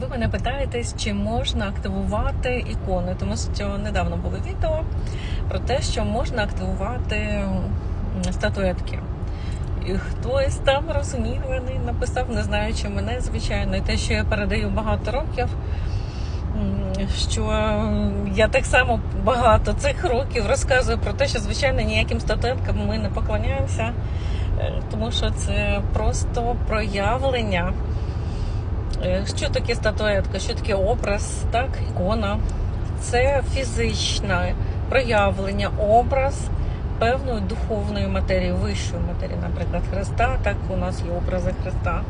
Ви мене питаєтесь, чи можна активувати ікони, тому що недавно було відео про те, що можна активувати статуетки. І хтось там розгніваний написав, не знаючи мене, звичайно, і те, що я передаю багато років, що я так само багато цих років розказую про те, що звичайно ніяким статуеткам ми не поклоняємося, е, тому що це просто проявлення. Е, Що таке статуетка, що таке образ, так, ікона? Це фізичне проявлення, образ певної духовної матерії, вищої матерії, наприклад, Христа, так у нас є образи Христа.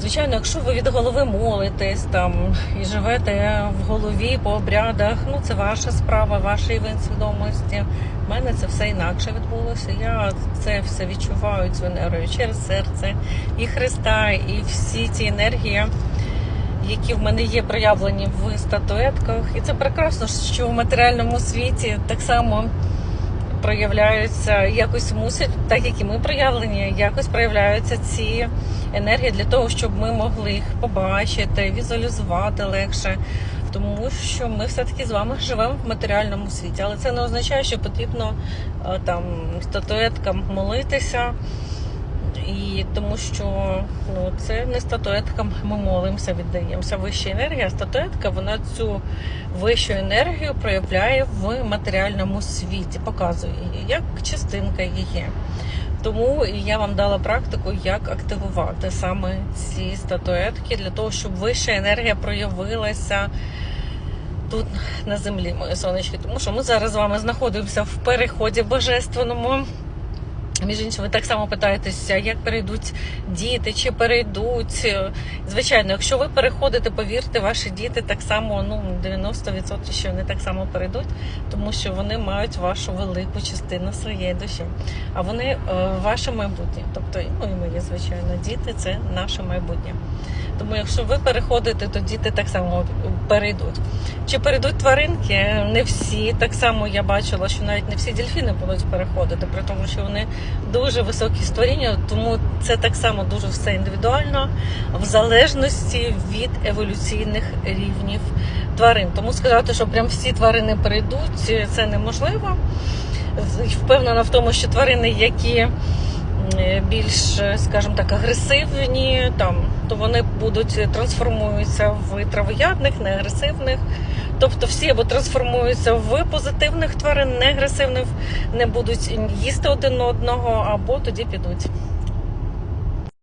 Звичайно, якщо ви від голови молитесь там і живете в голові по обрядах, ну це ваша справа, ваш рівень свідомості. У мене це все інакше відбулося. Я це все відчуваю цю енергію через серце і Христа, і всі ці енергії, які в мене є проявлені в статуетках. І це прекрасно, що в матеріальному світі так само проявляються, якось мусять, так як і ми проявлені, якось проявляються ці енергії для того, щоб ми могли їх побачити, візуалізувати легше. Тому що ми все-таки з вами живемо в матеріальному світі, але це не означає, що потрібно е, там статуеткам молитися. І тому що ну це не статуеткам ми молимося, віддаємося. Вища енергія, статуетка вона цю вищу енергію проявляє в матеріальному світі, показує її як частинка її. Тому я вам дала практику, як активувати саме ці статуетки для того, щоб вища енергія проявилася тут на землі, мої сонечки. Тому що ми зараз з вами знаходимося в переході божественному. Між іншим, ви так само питаєтеся, як перейдуть діти, чи перейдуть. Звичайно, якщо ви переходите, повірте, ваші діти так само, ну 90% що вони так само перейдуть, тому що вони мають вашу велику частину своєї душі. А вони е, ваше майбутнє. Тобто, ну і моє, звичайно, діти це наше майбутнє. Тому якщо ви переходите, то діти так само перейдуть. Чи перейдуть тваринки? Не всі. Так само я бачила, що навіть не всі дельфіни будуть переходити, при тому, що вони дуже високі створіння, тому це так само дуже все індивідуально, в залежності від еволюційних рівнів тварин. Тому сказати, що прям всі тварини перейдуть, це неможливо. Впевнена в тому, що тварини, які більш, скажімо так, агресивні, там, то вони будуть трансформуються в травоядних, неагресивних. Тобто всі або трансформуються в позитивних тварин, не агресивних, не будуть їсти один одного, або тоді підуть.